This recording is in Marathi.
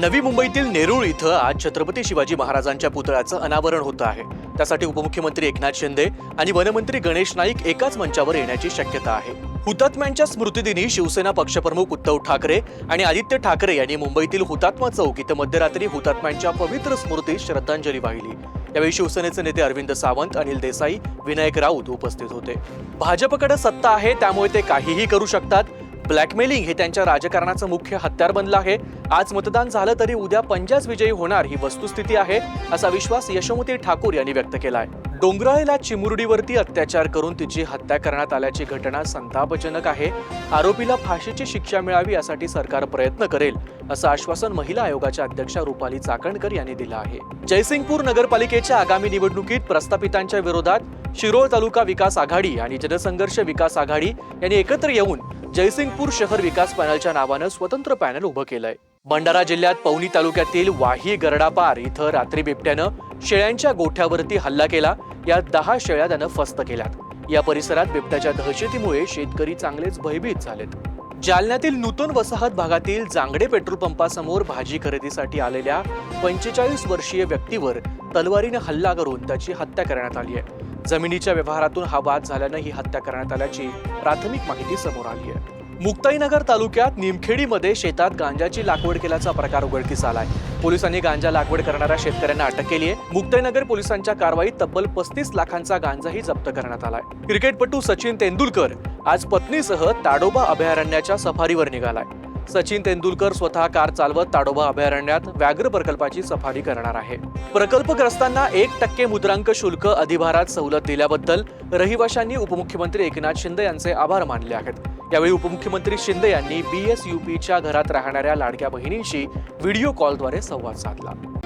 नवी मुंबईतील नेरूळ इथं आज छत्रपती शिवाजी महाराजांच्या पुतळ्याचं अनावरण होतं आहे. त्यासाठी उपमुख्यमंत्री एकनाथ शिंदे आणि वनमंत्री गणेश नाईक एकाच मंचावर येण्याची शक्यता आहे. हुतात्म्यांच्या स्मृतिदिनी शिवसेना पक्षप्रमुख उद्धव ठाकरे आणि आदित्य ठाकरे यांनी मुंबईतील हुतात्मा चौक इथं मध्यरात्री हुतात्म्यांच्या पवित्र स्मृतीस श्रद्धांजली वाहिली. यावेळी शिवसेनेचे नेते अरविंद सावंत अनिल देसाई विनायक राऊत उपस्थित होते. भाजपकडे सत्ता आहे त्यामुळे ते काहीही करू शकतात. ब्लॅकमेलिंग हे त्यांच्या राजकारणाचं मुख्य हत्यार बनलं आहे. आज मतदान झालं तरी उद्या पंजाच विजयी होणार ही वस्तुस्थिती आहे असा विश्वास यशोमती ठाकूर यांनी व्यक्त केलाय. डोंगराळेला चिमुरडीवरती अत्याचार करून तिची हत्या करण्यात आल्याची घटना संतापजनक आहे. आरोपीला फाशीची शिक्षा मिळावी यासाठी सरकार प्रयत्न करेल असं आश्वासन महिला आयोगाच्या अध्यक्षा रुपाली चाकणकर यांनी दिलं आहे. जयसिंगपूर नगरपालिकेच्या आगामी निवडणुकीत प्रस्थापितांच्या विरोधात शिरोळ तालुका विकास आघाडी आणि जनसंघर्ष विकास आघाडी यांनी एकत्र येऊन जयसिंगपूर शहर विकास पॅनलच्या नावानं स्वतंत्र पॅनल उभं केलंय. भंडारा जिल्ह्यात पवनी तालुक्यातील वाही गरडापार इथं रात्री बिबट्यानं शेळ्यांच्या गोठ्यावरती हल्ला केला. यात दहा शेळ्या त्यानं फस्त केल्यात. या परिसरात बिबट्याच्या दहशतीमुळे शेतकरी चांगलेच भयभीत झालेत. जालन्यातील नूतन वसाहत भागातील जांगडे पेट्रोल पंपासमोर भाजी खरेदीसाठी आलेल्या पंचेचाळीस वर्षीय व्यक्तीवर तलवारीने हल्ला करून त्याची हत्या करण्यात आली आहे. जमिनीच्या व्यवहारातून हा वाद झाल्यानं ही हत्या करण्यात आल्याची प्राथमिक माहिती समोर आली आहे. मुक्ताईनगर तालुक्यात निमखेडीमध्ये शेतात गांजाची लागवड केल्याचा प्रकार उघडकीस आलाय. पोलिसांनी गांजा लागवड करणाऱ्या शेतकऱ्यांना अटक केली आहे. मुक्ताईनगर पोलिसांच्या कारवाईत तब्बल पस्तीस लाखांचा गांजाही जप्त करण्यात आलाय. क्रिकेटपटू सचिन तेंडुलकर आज पत्नीसह ताडोबा अभयारण्याच्या सफारीवर निघालाय. सचिन तेंडुलकर स्वतः कार चालवत ताडोबा अभयारण्यात व्याघ्र प्रकल्पाची सफारी करणार आहे. प्रकल्पग्रस्तांना एक टक्के मुद्रांक शुल्क अधिभारात सवलत दिल्याबद्दल रहिवाशांनी उपमुख्यमंत्री एकनाथ शिंदे यांचे आभार मानले आहेत. यावेळी उपमुख्यमंत्री शिंदे यांनी बी एस यू पीच्या घरात राहणाऱ्या लाडक्या बहिणींशी व्हिडिओ कॉलद्वारे संवाद साधला.